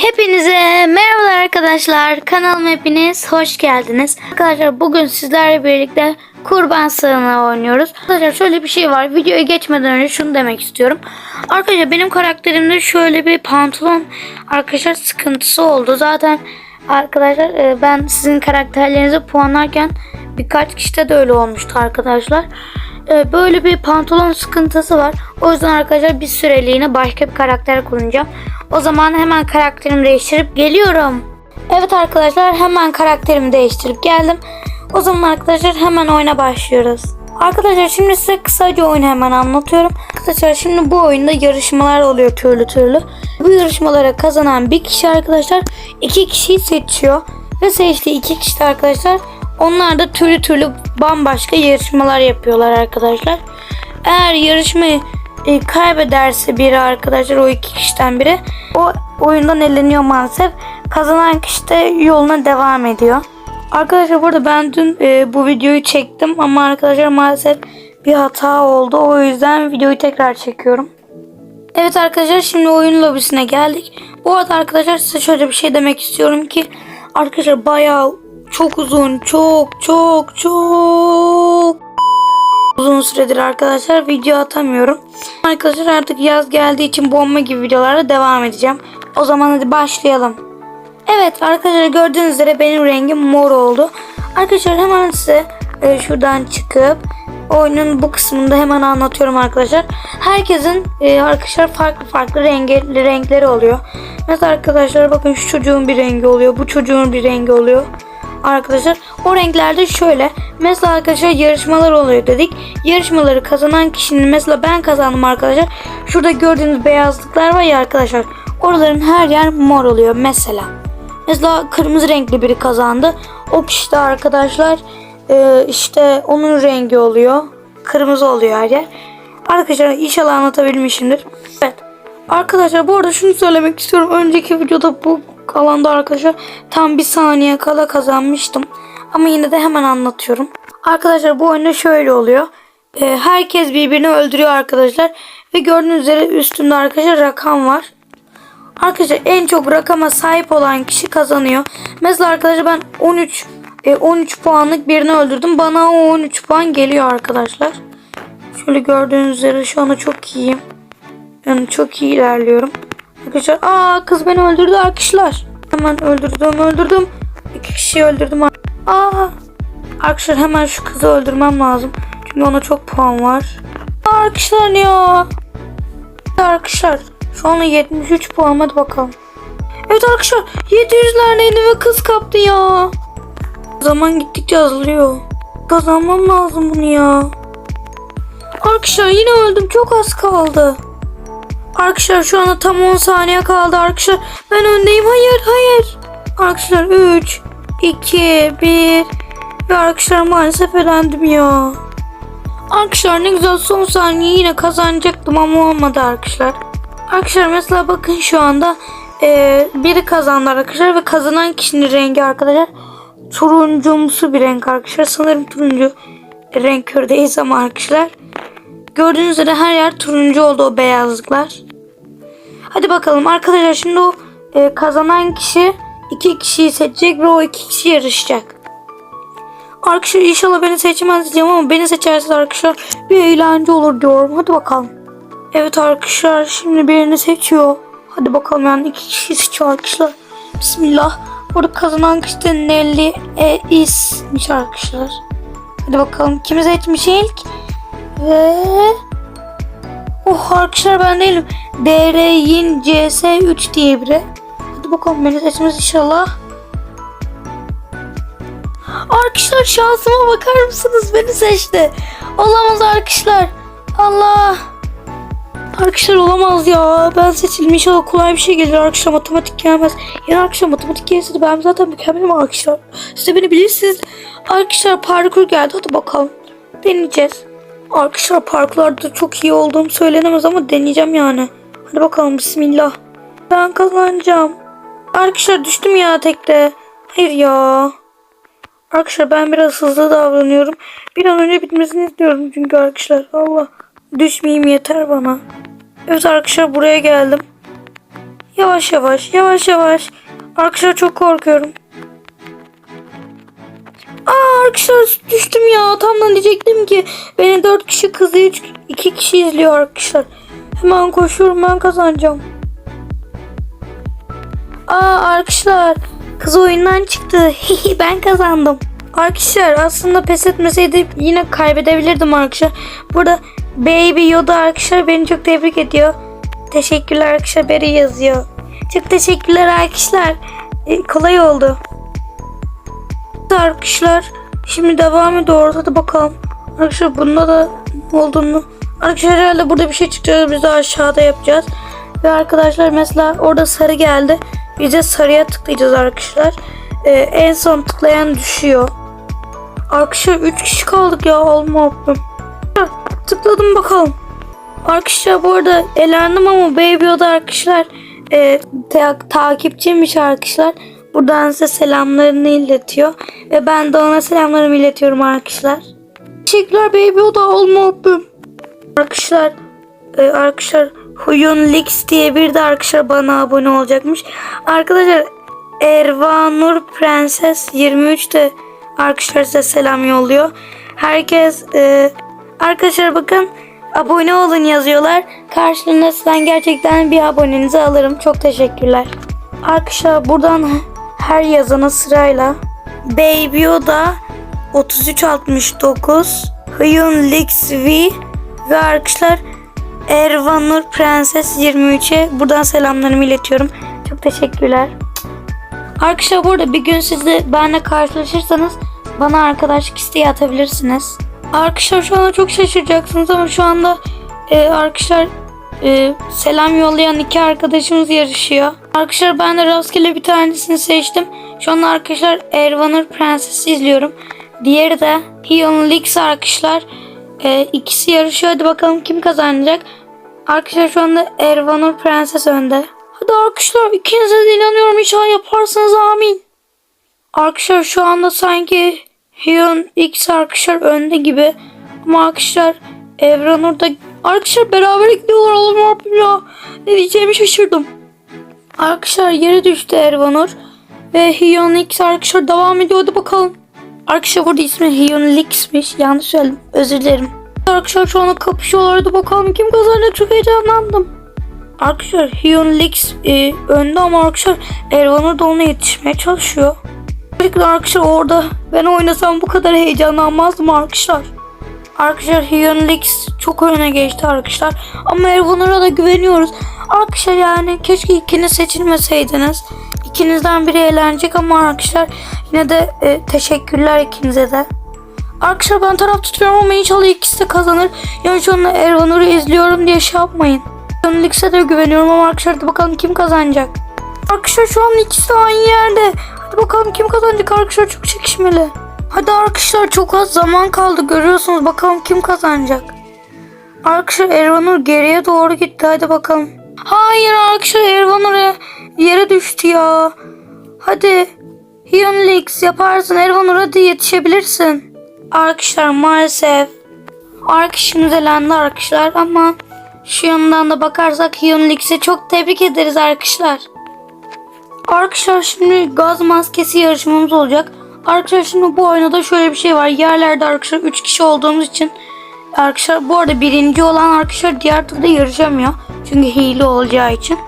Hepinize merhabalar arkadaşlar. Kanalıma hepiniz hoş geldiniz. Arkadaşlar bugün sizlerle birlikte kurban sığınağı oynuyoruz. Arkadaşlar şöyle bir şey var. Videoya geçmeden önce şunu demek istiyorum. Arkadaşlar benim karakterimde şöyle bir pantolon arkadaşlar sıkıntısı oldu. Zaten arkadaşlar e, ben sizin karakterlerinizi puanlarken birkaç kişide de öyle olmuştu arkadaşlar. E, Böyle bir pantolon sıkıntısı var. O yüzden arkadaşlar bir süreliğine başka bir karakter kuracağım. O zaman hemen karakterimi değiştirip geliyorum. Evet arkadaşlar hemen karakterimi değiştirip geldim. O zaman arkadaşlar hemen oyuna başlıyoruz. Arkadaşlar şimdi size kısaca oyunu hemen anlatıyorum. Arkadaşlar şimdi bu oyunda yarışmalar oluyor türlü türlü. Bu yarışmalara kazanan bir kişi arkadaşlar iki kişiyi seçiyor. Ve seçtiği iki kişi de arkadaşlar onlar da türlü türlü bambaşka yarışmalar yapıyorlar arkadaşlar. Eğer yarışmayı e, kaybederse biri arkadaşlar o iki kişiden biri o oyundan eleniyor maalesef. Kazanan kişi de yoluna devam ediyor. Arkadaşlar burada ben dün e, bu videoyu çektim ama arkadaşlar maalesef bir hata oldu. O yüzden videoyu tekrar çekiyorum. Evet arkadaşlar şimdi oyun lobisine geldik. Bu arada arkadaşlar size şöyle bir şey demek istiyorum ki arkadaşlar bayağı çok uzun çok çok çok uzun süredir arkadaşlar video atamıyorum. Arkadaşlar artık yaz geldiği için bomba gibi videolara devam edeceğim. O zaman hadi başlayalım. Evet arkadaşlar gördüğünüz üzere benim rengim mor oldu. Arkadaşlar hemen size e, şuradan çıkıp oyunun bu kısmında hemen anlatıyorum arkadaşlar. Herkesin e, arkadaşlar farklı farklı rengi, renkleri oluyor. Mesela arkadaşlar bakın şu çocuğun bir rengi oluyor. Bu çocuğun bir rengi oluyor. Arkadaşlar o renklerde şöyle. Mesela arkadaşlar yarışmalar oluyor dedik. Yarışmaları kazanan kişinin mesela ben kazandım arkadaşlar. Şurada gördüğünüz beyazlıklar var ya arkadaşlar. Oraların her yer mor oluyor mesela. Mesela kırmızı renkli biri kazandı. O kişi de arkadaşlar e, işte onun rengi oluyor. Kırmızı oluyor her yer. Arkadaşlar inşallah anlatabilmişimdir. Evet. Arkadaşlar bu arada şunu söylemek istiyorum. Önceki videoda bu alanda arkadaşlar tam bir saniye kala kazanmıştım. Ama yine de hemen anlatıyorum. Arkadaşlar bu oyunda şöyle oluyor. E, herkes birbirini öldürüyor arkadaşlar. Ve gördüğünüz üzere üstünde arkadaşlar rakam var. Arkadaşlar en çok rakama sahip olan kişi kazanıyor. Mesela arkadaşlar ben 13 e, 13 puanlık birini öldürdüm. Bana o 13 puan geliyor arkadaşlar. Şöyle gördüğünüz üzere şu anda çok iyiyim. Yani çok iyi ilerliyorum. Arkadaşlar aa kız beni öldürdü arkadaşlar. Hemen öldürdüm öldürdüm. İki kişiyi öldürdüm. Aa arkadaşlar hemen şu kızı öldürmem lazım. Çünkü ona çok puan var. Aa, arkadaşlar ya. Arkadaşlar şu an 73 puan hadi bakalım. Evet arkadaşlar 700'lerdeydi ve kız kaptı ya. Zaman gittikçe azalıyor. Kazanmam lazım bunu ya. Arkadaşlar yine öldüm çok az kaldı. Arkadaşlar şu anda tam 10 saniye kaldı arkadaşlar. Ben öndeyim hayır hayır. Arkadaşlar 3, 2, 1 ve arkadaşlar maalesef elendim ya. Arkadaşlar ne güzel son saniye yine kazanacaktım ama olmadı arkadaşlar. Arkadaşlar mesela bakın şu anda e, biri kazandı arkadaşlar ve kazanan kişinin rengi arkadaşlar turuncumsu bir renk arkadaşlar. Sanırım turuncu renk kördeyiz ama arkadaşlar. Gördüğünüz üzere her yer turuncu oldu o beyazlıklar. Hadi bakalım arkadaşlar şimdi o e, kazanan kişi iki kişiyi seçecek ve o iki kişi yarışacak. Arkadaşlar inşallah beni seçmez diyeceğim ama beni seçerse arkadaşlar bir eğlence olur diyorum. Hadi bakalım. Evet arkadaşlar şimdi birini seçiyor. Hadi bakalım yani iki kişi seçiyor arkadaşlar. Bismillah. Burada kazanan kişi de Nelly e ismiş arkadaşlar. Hadi bakalım kimi seçmiş ilk? Ve Oh arkadaşlar ben değilim. DR'in CS3 diye biri. Hadi bakalım seçmez inşallah. Arkadaşlar şansıma bakar mısınız? Beni seçti. Olamaz arkadaşlar. Allah. Arkadaşlar olamaz ya. Ben seçilmiş inşallah kolay bir şey gelir. Arkadaşlar matematik gelmez. Yani arkadaşlar matematik gelirse de ben zaten mükemmelim arkadaşlar. Siz de beni bilirsiniz. Arkadaşlar parkur geldi. Hadi bakalım. Deneyeceğiz. Arkadaşlar parklarda çok iyi olduğum söylenemez ama deneyeceğim yani. Hadi bakalım bismillah. Ben kazanacağım. Arkadaşlar düştüm ya tekte. Hayır ya. Arkadaşlar ben biraz hızlı davranıyorum. Bir an önce bitmesini istiyorum çünkü arkadaşlar. Allah düşmeyeyim yeter bana. Evet arkadaşlar buraya geldim. Yavaş yavaş yavaş yavaş. Arkadaşlar çok korkuyorum. Aa arkadaşlar düştüm ya. Tam da diyecektim ki beni 4 kişi kızı 3 2 kişi izliyor arkadaşlar. Hemen koşuyorum ben kazanacağım. Aa arkadaşlar kız oyundan çıktı. ben kazandım. Arkadaşlar aslında pes etmeseydi yine kaybedebilirdim arkadaşlar. Burada Baby Yoda arkadaşlar beni çok tebrik ediyor. Teşekkürler arkadaşlar beri yazıyor. Çok teşekkürler arkadaşlar. E, kolay oldu. Arkadaşlar şimdi devam ediyor ortada bakalım. Arkadaşlar bunda da olduğunu. Arkadaşlar herhalde burada bir şey çıkacak biz de aşağıda yapacağız. Ve arkadaşlar mesela orada sarı geldi. Biz de sarıya tıklayacağız arkadaşlar. Ee, en son tıklayan düşüyor. Arkadaşlar 3 kişi kaldık ya olmadım. Tıkladım bakalım. Arkadaşlar bu arada elendim ama Baby Yoda arkadaşlar e, ta- takipçiymiş arkadaşlar. Buradan size selamlarını iletiyor. Ve ben de ona selamlarımı iletiyorum arkadaşlar. Teşekkürler Baby Yoda olmadım. Arkadaşlar e, arkadaşlar Huyun Lix diye bir de arkadaşlar bana abone olacakmış. Arkadaşlar Ervanur Prenses 23 de arkadaşlar size selam yolluyor. Herkes e, arkadaşlar bakın abone olun yazıyorlar. Karşılığında sizden gerçekten bir abonenizi alırım. Çok teşekkürler. Arkadaşlar buradan her yazana sırayla Baby Yoda 3369 Hyun V ve arkadaşlar Ervanur Prenses 23'e buradan selamlarımı iletiyorum. Çok teşekkürler. Arkadaşlar burada bir gün siz de benimle karşılaşırsanız bana arkadaşlık isteği atabilirsiniz. Arkadaşlar şu anda çok şaşıracaksınız ama şu anda e, arkadaşlar e, selam yollayan iki arkadaşımız yarışıyor. Arkadaşlar ben de rastgele bir tanesini seçtim. Şu an arkadaşlar Ervanur Prenses'i izliyorum. Diğeri de Hyun Lix arkadaşlar. E, ikisi yarışıyor. Hadi bakalım kim kazanacak. Arkadaşlar şu anda Ervanur Prenses önde. Hadi arkadaşlar ikinize de inanıyorum. İnşallah yaparsınız amin. Arkadaşlar şu anda sanki Hyun X arkadaşlar önde gibi. Ama arkadaşlar Evranur da arkadaşlar beraber gidiyorlar oğlum yapayım ya. Ne diyeceğimi şaşırdım. Arkadaşlar yere düştü Ervanur. Ve Hyun X arkadaşlar devam ediyor. Hadi bakalım. Arkadaşlar burada ismi Hyun Lix'miş. Yanlış söyledim. Özür dilerim. Arkadaşlar şu anda kapışıyorlar. Hadi bakalım kim kazanacak. Çok heyecanlandım. Arkadaşlar Hyun Lix e, önde ama arkadaşlar Ervanur da ona yetişmeye çalışıyor. Özellikle arkadaşlar orada ben oynasam bu kadar heyecanlanmazdım arkadaşlar. Arkadaşlar Hyun Lix çok öne geçti arkadaşlar. Ama Ervanur'a da güveniyoruz. Arkadaşlar yani keşke ikiniz seçilmeseydiniz. İkinizden biri eğlenecek ama arkadaşlar yine de e, teşekkürler ikinize de. Arkadaşlar ben taraf tutuyorum ama inşallah ikisi de kazanır. Yani şu anda Ervanur'u izliyorum diye şey yapmayın. Lix'e de güveniyorum ama arkadaşlar hadi bakalım kim kazanacak. Arkadaşlar şu an ikisi aynı yerde. Hadi bakalım kim kazanacak arkadaşlar çok çekişmeli. Hadi arkadaşlar çok az zaman kaldı görüyorsunuz bakalım kim kazanacak. Arkadaşlar Ervanur geriye doğru gitti hadi bakalım. Hayır arkadaşlar Ervanur yere düştü ya. Hadi Hyun Lix yaparsın Ervanur hadi yetişebilirsin. Arkadaşlar maalesef arkadaşımız elendi arkadaşlar ama şu yandan da bakarsak Hyun Lix'e çok tebrik ederiz arkadaşlar. Arkadaşlar şimdi gaz maskesi yarışmamız olacak. Arkadaşlar şimdi bu oyunda şöyle bir şey var. Yerlerde arkadaşlar 3 kişi olduğumuz için arkadaşlar bu arada birinci olan arkadaşlar diğer turda yarışamıyor. Çünkü hile olacağı için.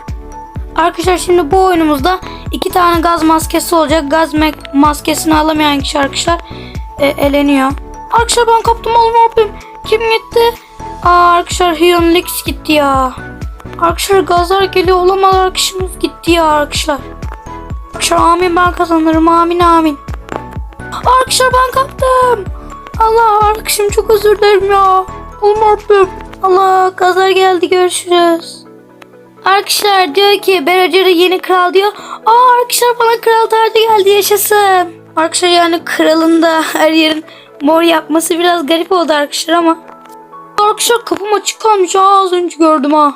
Arkadaşlar şimdi bu oyunumuzda iki tane gaz maskesi olacak. Gaz maskesini alamayan kişi arkadaşlar e, eleniyor. Arkadaşlar ben kaptım oğlum yapayım? Kim gitti? Aa arkadaşlar Hyun Lix gitti ya. Arkadaşlar gazlar geliyor olamaz arkadaşımız gitti ya arkadaşlar. Arkadaşlar amin ben kazanırım amin amin. Arkadaşlar ben kaptım. Allah arkadaşım çok özür dilerim ya. Olmadım. Allah gazlar geldi görüşürüz. Arkadaşlar diyor ki Beracır'ı yeni kral diyor. Aa arkadaşlar bana kral tacı geldi yaşasın. Arkadaşlar yani kralın da her yerin mor yapması biraz garip oldu arkadaşlar ama. Arkadaşlar kapım açık kalmış. Aa, az önce gördüm ha.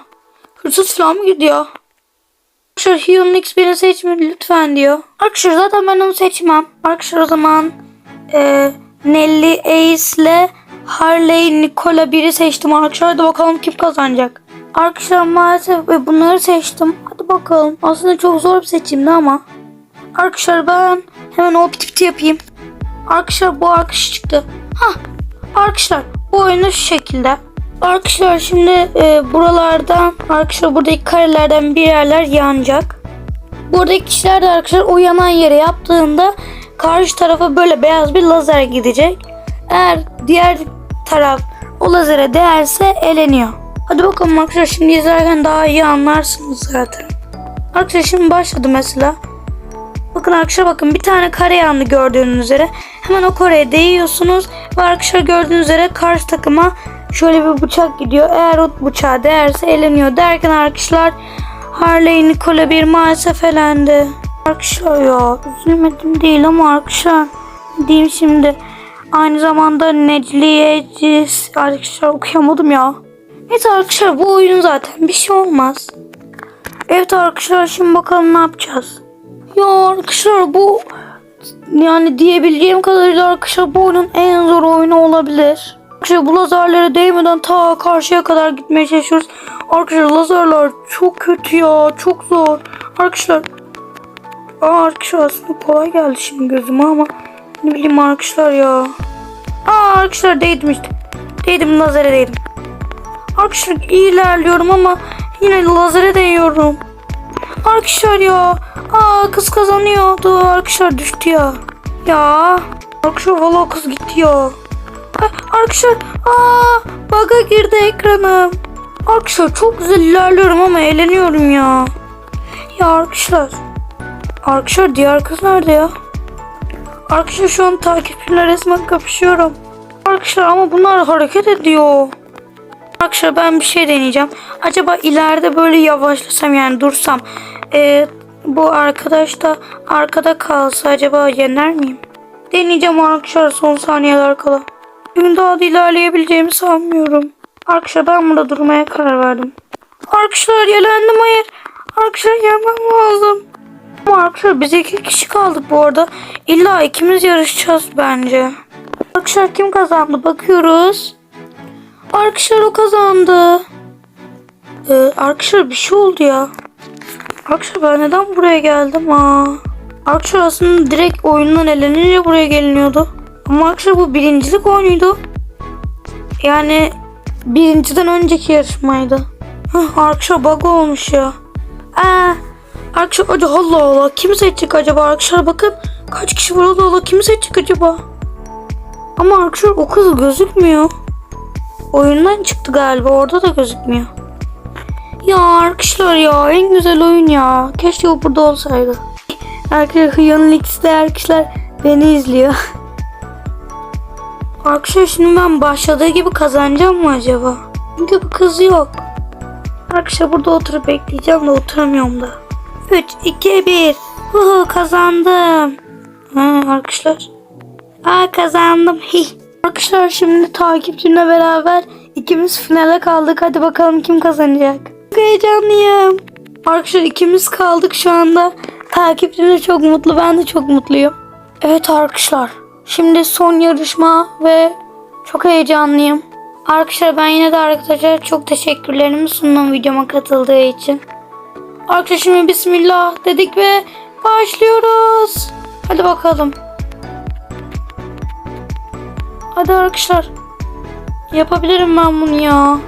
Hırsız falan mı gidiyor? Arkadaşlar Hyun Lix beni seçmedi lütfen diyor. Arkadaşlar zaten ben onu seçmem. Arkadaşlar o zaman e, Nelly Ace ile Harley Nicola biri seçtim arkadaşlar. Hadi bakalım kim kazanacak. Arkadaşlar maalesef ve bunları seçtim. Hadi bakalım. Aslında çok zor bir seçimdi ama. Arkadaşlar ben hemen o piti piti yapayım. Arkadaşlar bu arkadaş çıktı. Hah. Arkadaşlar bu oyunu şu şekilde. Arkadaşlar şimdi e, buralardan arkadaşlar buradaki karelerden bir yerler yanacak. Buradaki kişiler de arkadaşlar o yanan yere yaptığında karşı tarafa böyle beyaz bir lazer gidecek. Eğer diğer taraf o lazere değerse eleniyor. Hadi bakalım arkadaşlar şimdi izlerken daha iyi anlarsınız zaten. Arkadaşlar şimdi başladı mesela. Bakın arkadaşlar bakın bir tane kare yandı gördüğünüz üzere. Hemen o kareye değiyorsunuz ve arkadaşlar gördüğünüz üzere karşı takıma şöyle bir bıçak gidiyor. Eğer o bıçağa değerse eleniyor derken arkadaşlar Harley Nicola bir maalesef elendi. Arkadaşlar ya üzülmedim değil ama arkadaşlar diyeyim şimdi aynı zamanda Necliye Cis arkadaşlar okuyamadım ya. Neyse arkadaşlar bu oyun zaten bir şey olmaz. Evet arkadaşlar şimdi bakalım ne yapacağız. Ya arkadaşlar bu yani diyebileceğim kadarıyla arkadaşlar bu oyunun en zor oyunu olabilir. Arkadaşlar bu lazerlere değmeden ta karşıya kadar gitmeye çalışıyoruz. Arkadaşlar lazerler çok kötü ya çok zor. Arkadaşlar Aa, arkadaşlar aslında kolay geldi şimdi gözüme ama ne bileyim arkadaşlar ya. Aa arkadaşlar değdim işte. Değdim lazere değdim. Arkadaşlar ilerliyorum ama yine lazere değiyorum. Arkadaşlar ya. Aa kız kazanıyordu. Arkadaşlar düştü ya. Ya. Arkadaşlar valla kız gitti ya. Arkadaşlar aa bug'a girdi ekranım. Arkadaşlar çok güzel ilerliyorum ama eğleniyorum ya. Ya arkadaşlar. Arkadaşlar diğer kız nerede ya? Arkadaşlar şu an takipçiler resmen kapışıyorum. Arkadaşlar ama bunlar hareket ediyor. Arkadaşlar ben bir şey deneyeceğim. Acaba ileride böyle yavaşlasam yani dursam. E, bu arkadaş da arkada kalsa acaba yener miyim? Deneyeceğim arkadaşlar son saniyeler kala. Bugün daha da ilerleyebileceğimi sanmıyorum. Arkadaşlar ben burada durmaya karar verdim. Arkadaşlar yelendim hayır. Arkadaşlar yenmem lazım. Ama arkadaşlar biz iki kişi kaldık bu arada. İlla ikimiz yarışacağız bence. Arkadaşlar kim kazandı bakıyoruz. Arkadaşlar o kazandı. Ee, arkadaşlar bir şey oldu ya. Arkadaşlar ben neden buraya geldim ha? Arkadaşlar aslında direkt oyundan elenince buraya geliniyordu. Ama arkadaşlar bu birincilik oyunuydu. Yani birinciden önceki yarışmaydı. Hah, arkadaşlar bug olmuş ya. Aa, arkadaşlar hadi Allah Allah kimi seçecek acaba arkadaşlar bakın. Kaç kişi var Allah Allah kimi seçecek acaba? Ama arkadaşlar o kız gözükmüyor. Oyundan çıktı galiba. Orada da gözükmüyor. Ya arkadaşlar ya en güzel oyun ya. Keşke o burada olsaydı. Arkadaşlar Hıyon'un ikisi arkadaşlar beni izliyor. Arkadaşlar şimdi ben başladığı gibi kazanacağım mı acaba? Çünkü bu kız yok. Arkadaşlar burada oturup bekleyeceğim de oturamıyorum da. 3, 2, 1. Huhu kazandım. Ha, arkadaşlar. Aa kazandım. Hi. Arkadaşlar şimdi takipçimle beraber ikimiz finale kaldık. Hadi bakalım kim kazanacak. Çok heyecanlıyım. Arkadaşlar ikimiz kaldık şu anda. Takipçim de çok mutlu. Ben de çok mutluyum. Evet arkadaşlar. Şimdi son yarışma ve çok heyecanlıyım. Arkadaşlar ben yine de arkadaşlar çok teşekkürlerimi sundum videoma katıldığı için. Arkadaşlar şimdi bismillah dedik ve başlıyoruz. Hadi bakalım. Hadi arkadaşlar. Yapabilirim ben bunu ya.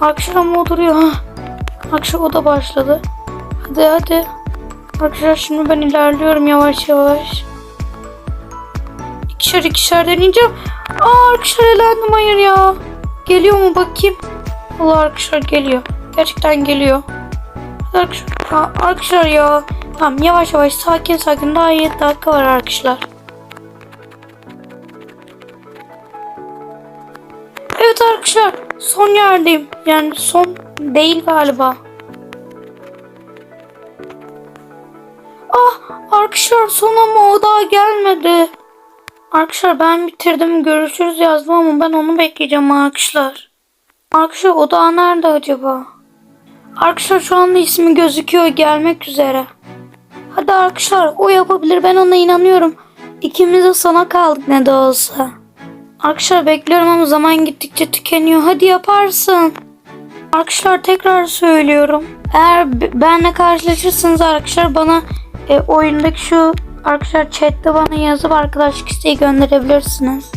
Arkadaşlar ama o Arkadaşlar o da başladı. Hadi hadi. Arkadaşlar şimdi ben ilerliyorum yavaş yavaş. İkişer ikişer deneyeceğim. Aa arkadaşlar elendim hayır ya. Geliyor mu bakayım. Allah arkadaşlar geliyor. Gerçekten geliyor. Hadi Arkadaşlar, arkadaşlar ya. Tamam yavaş yavaş sakin sakin daha 7 dakika var arkadaşlar. Evet arkadaşlar son yerdeyim. Yani son değil galiba. Ah arkadaşlar son ama o daha gelmedi. Arkadaşlar ben bitirdim görüşürüz yazdım ama ben onu bekleyeceğim arkadaşlar. Arkadaşlar o daha nerede acaba? Arkadaşlar şu anda ismi gözüküyor gelmek üzere. Hadi arkadaşlar o yapabilir ben ona inanıyorum. İkimiz de sana kaldık ne de olsa. Arkadaşlar bekliyorum ama zaman gittikçe tükeniyor. Hadi yaparsın. Arkadaşlar tekrar söylüyorum. Eğer benle karşılaşırsanız arkadaşlar bana e, oyundaki şu arkadaşlar chatte bana yazıp arkadaşlık isteği gönderebilirsiniz.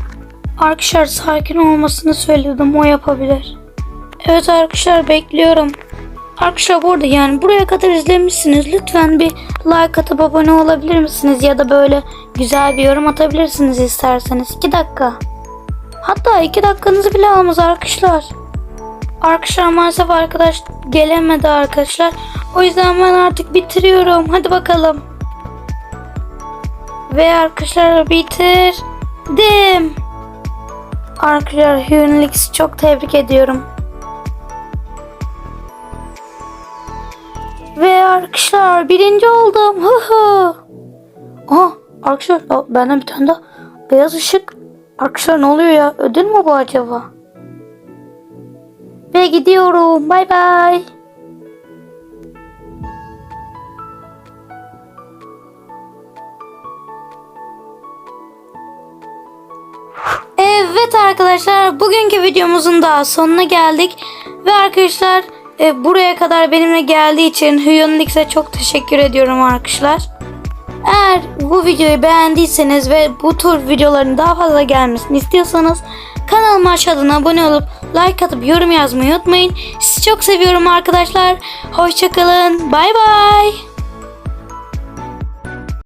Arkadaşlar sakin olmasını söyledim o yapabilir. Evet arkadaşlar bekliyorum. Arkadaşlar burada yani buraya kadar izlemişsiniz. Lütfen bir like atıp abone olabilir misiniz? Ya da böyle güzel bir yorum atabilirsiniz isterseniz. 2 dakika. Hatta 2 dakikanızı bile almaz arkadaşlar. Arkadaşlar maalesef arkadaş gelemedi arkadaşlar. O yüzden ben artık bitiriyorum. Hadi bakalım. Ve arkadaşlar bitirdim. Arkadaşlar Hunlix'i çok tebrik ediyorum. Ve arkadaşlar birinci oldum. Hı hı. Aha arkadaşlar benden bir tane daha beyaz ışık. Arkadaşlar ne oluyor ya? Ödül mü bu acaba? Ve gidiyorum. Bay bay. Evet arkadaşlar bugünkü videomuzun daha sonuna geldik. Ve arkadaşlar e, buraya kadar benimle geldiği için Hyunlix'e çok teşekkür ediyorum arkadaşlar. Eğer bu videoyu beğendiyseniz ve bu tür videoların daha fazla gelmesini istiyorsanız kanalıma aşağıdan abone olup like atıp yorum yazmayı unutmayın. Sizi çok seviyorum arkadaşlar. Hoşçakalın. Bay bay.